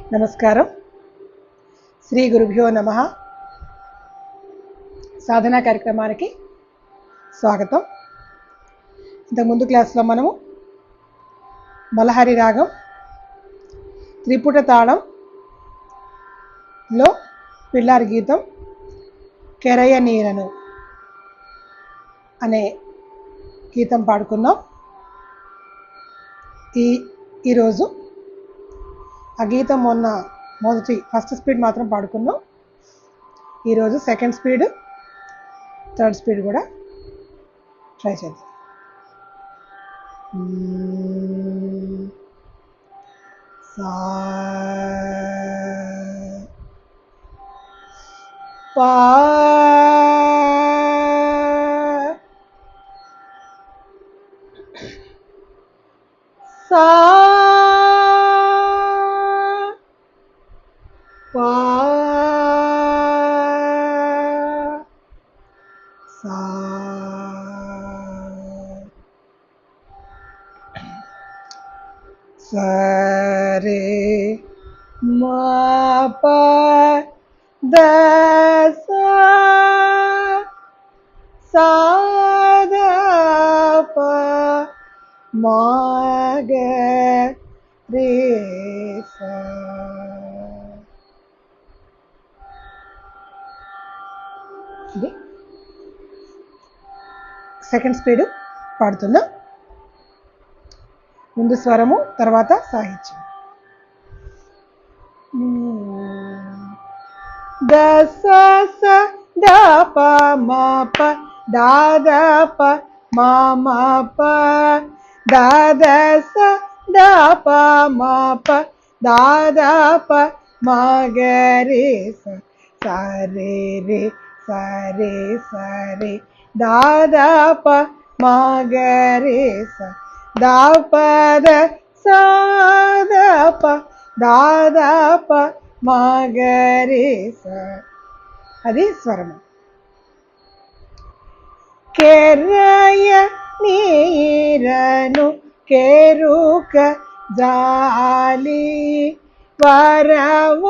నమస్కారం. శ్రీ గురుభ్యో నమ. సాధనా కార్యక్రమానికి స్వాగతం. ఇంతకుముందు క్లాస్లో మనము మలహరి రాగం త్రిపుట తాళంలో పిల్లారి గీతం కెరయ నీరను అనే గీతం పాడుకున్నాం. ఈ ఈరోజు ఆ గీతం మొన్న మొదటి ఫస్ట్ స్పీడ్ మాత్రం పాడుకున్నాం. ఈరోజు సెకండ్ స్పీడ్ థర్డ్ స్పీడ్ కూడా ట్రై చేద్దాం. సా పా సా సరే మా దశ ద మాగ మా గ రే సెకండ్ స్పీడ్ పాడుతుందా? ముందు స్వరము తర్వాత సాహిత్యం. ద స స ద ప మ ప ద ద ప మ మ ప ద ద స ద ప మ ప ద ప మ గ రే స స రే రే స రే స రే ద ప మ గ రే స ద ప ద స ద ప ద ద ప మ గ రే స అది స్వరము ಕೆರೆಯ ನೀರನು ಕೆರುಕ ಜಾಲಿ ವರವ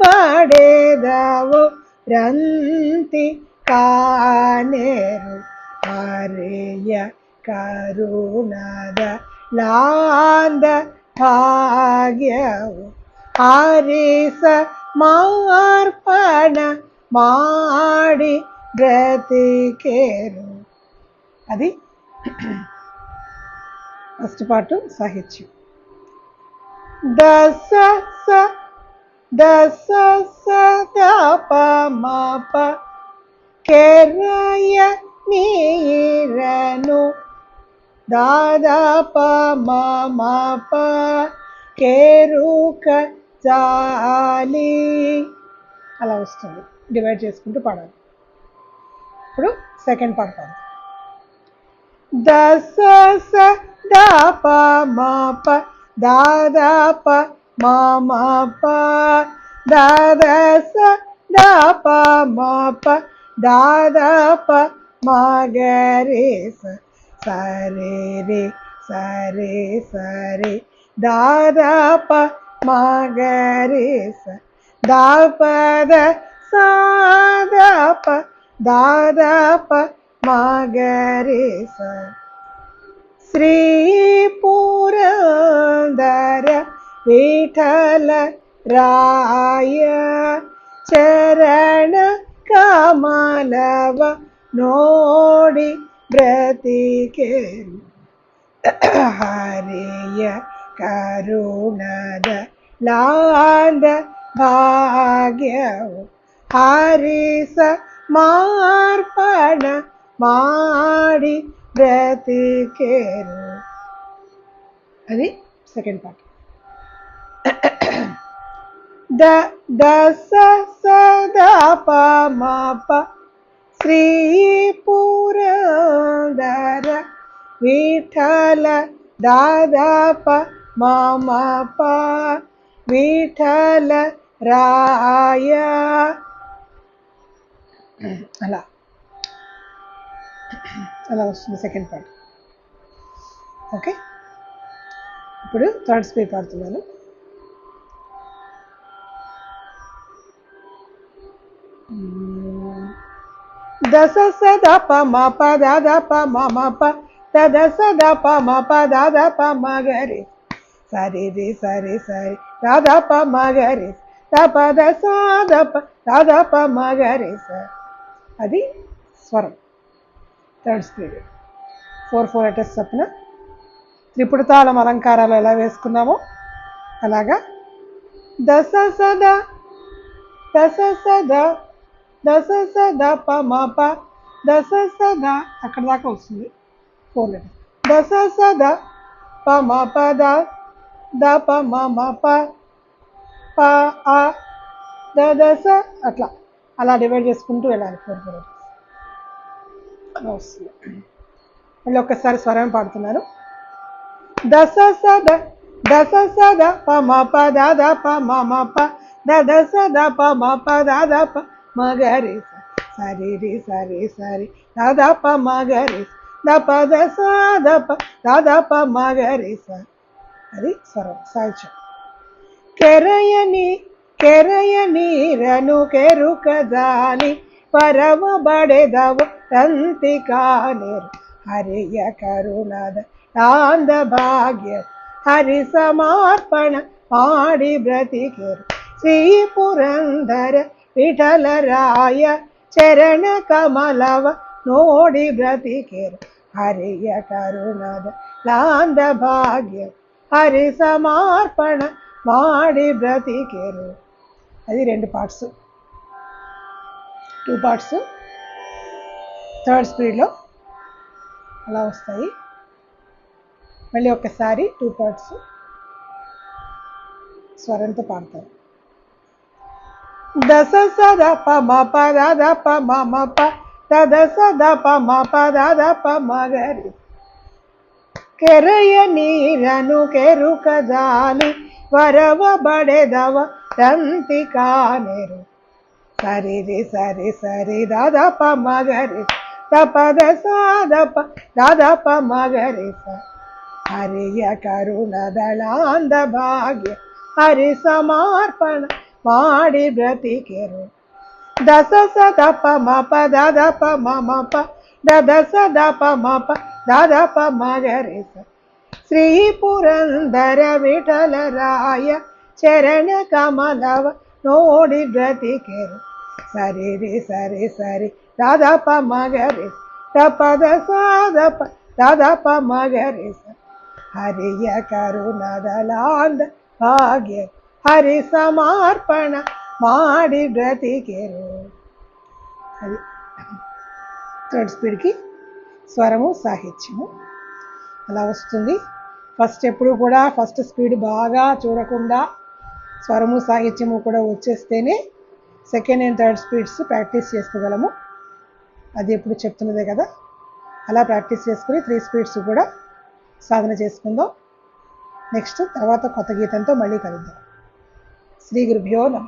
ಬಡೆದವು ರಂತಿ ಕಾನೇರು ಹರೆಯ കരുണത ലാന്ത ഭാഗ്യവും ഹരിസ മാർപ്പണ മാടി ഗ്രഥിക്കേരു അതി ഫസ്റ്റ് പാട്ട് സഹിച്ചു. ദസ സ ദസ സ നീരനു దాదా ప మా ప కేరుక చాలి అలా వస్తుంది. డివైడ్ చేసుకుంటూ పాడాలి. ఇప్పుడు సెకండ్ పాట పాడు. దస స దా ప మా ప దాదా ప మా మా ప. ద స ప మా ప దాదా ప మా గ స. స రే రే స రే స రే ద ద ప మ గ రే స ద ప ద స വ്രതികേ ഹരിയ കരുണദ ലാന്ത ഭാഗ്യവും ഹരിസ മാർപ്പണ മാടി ബ്రతికేరు అది ദ ദ സ സ ദ പ മ പ శ్రీపురాధర విఠల దాదాప మామప విఠల రాయ. అలా. అలా వస్తుంది సెకండ్ పార్ట్ ఓకే ఇప్పుడు థర్డ్ స్పే పాడుతున్నాను. Mm-hmm. దశ సద ప మ ప ద ప మ మ ప ద సద ప మ ప ద ప మ గ సరి రి సరి సరి ద ప మ గ రి ప ద స ప ద ప మ స అది స్వరం. Third speed four four letters చొప్పున త్రిపుడు తాళం అలంకారాలు ఎలా వేసుకున్నామో అలాగా. దశ సద దశ సద దశ సద ప మ ప. దశ సద అక్కడ దాకా వస్తుంది. ఫోర్ లెటర్ దశ సద ప మ ప ద. ద ప మ మ ప. ప ఆ ద దశ అట్లా. అలా డివైడ్ చేసుకుంటూ వెళ్ళాలి ఫోర్ ఫోర్ లెటర్స్ అలా వస్తుంది. మళ్ళీ ఒక్కసారి స్వరం పాడుతున్నాను. దశ సద దశ సద ప మ ప. ద ద ప మ మ ప. ద ద ప మ ప. ద ద ప. மகரி சரி ரி சரி சரி தாதாப்பா மகரி தப்ப தச தப்ப தாதாப்பா மகரி சார் அது ஸ்வரம் சாய்ச்சம் ಕೆರೆಯ ನೀ ಕೆರೆಯ ನೀರನು ಕೆರುಕ ಜಾಲಿ ಪರಮ ಬಡೆದವ ತಂತಿಕಾನೆರು ಹರಿಯ ಕರುಣದ ತಾಂದ ಭಾಗ್ಯ ಹರಿ ಸಮರ್ಪಣ ಮಾಡಿ ಬ್ರತಿಕೆರು ಶ್ರೀ ಪುರಂದರ ವಿಠಲರಾಯ ಚರಣ ಕಮಲವ ನೋಡಿ ಬ್ರತಿಕೆರು ಹರಿಯ ಕರುಣದ ಲಾಂದ ಭಾಗ್ಯ హరి సమర్పణ మాడి బ్రతికేరు అది రెండు పార్ట్స్ టూ పార్ట్స్ థర్డ్ స్పీడ్లో అలా వస్తాయి మళ్ళీ ఒక్కసారి టూ పార్ట్స్ స్వరంతో పాడతారు దశ సద ప మ ప ద ద ప మ మ ప ద ద సద ప మ ప ద ద ప మ గరి ಕೆರೆಯ ನೀರನು ಕೆರುಕ ಜಾಲಿ ವರವ ಬಡೆದವ ತಂತಿ ಕಾನೆರು ಸರಿ ರಿ ಸರಿ ಸರಿ ದಾದ ಪ ಮಗರಿ ತಪದ ಸಾದಪ ದಾದ ಪ ಮಗರಿ ಸ ಹರಿಯ ಕರುಣದಳಾಂದ ಭಾಗ್ಯ ಹರಿ ಸಮರ್ಪಣ ಮಾಡಿ ಬ್ರತಿಕೆರು ದಸ ಸದ ಪ ಮ ಪ ದಾದ ಪ ಮ ಮ ಪ ದದ ಸದ ಪ ಮ ಪ ದಾದ ಪ ಮ ಗ ರೆ ಸ ಶ್ರೀ ಪುರಂದರ ವಿಠಲರಾಯ ಚರಣ ಕಮಲವ ನೋಡಿ ಬ್ರತಿಕೆರು ಸರಿ ರಿ ಸರಿ ಸರಿ ದಾದ ಪ ಮ ಗ ರೆ ಸ ಪದ ಸಾದ ಪ ದಾದ ಪ ಮ ಗ ರೆ ಸ ಹರಿಯ ಕರುಣದಲಾಂದ ಭಾಗ್ಯ హరి ಸಮರ್ಪಣ మాడి ಬ್ರತಿಕೆರು అది. థర్డ్ స్పీడ్కి. స్వరము సాహిత్యము. అలా వస్తుంది. ఫస్ట్ ఎప్పుడు కూడా ఫస్ట్ స్పీడ్ బాగా చూడకుండా స్వరము సాహిత్యము కూడా వచ్చేస్తేనే second and third speeds practice చేసుకోగలము. అది ఎప్పుడు చెప్తున్నదే కదా. అలా ప్రాక్టీస్ చేసుకుని త్రీ స్పీడ్స్ కూడా సాధన చేసుకుందాం. నెక్స్ట్ తర్వాత కొత్త గీతంతో మళ్ళీ కలుద్దాం. శ్రీ గురుభ్యో నమ.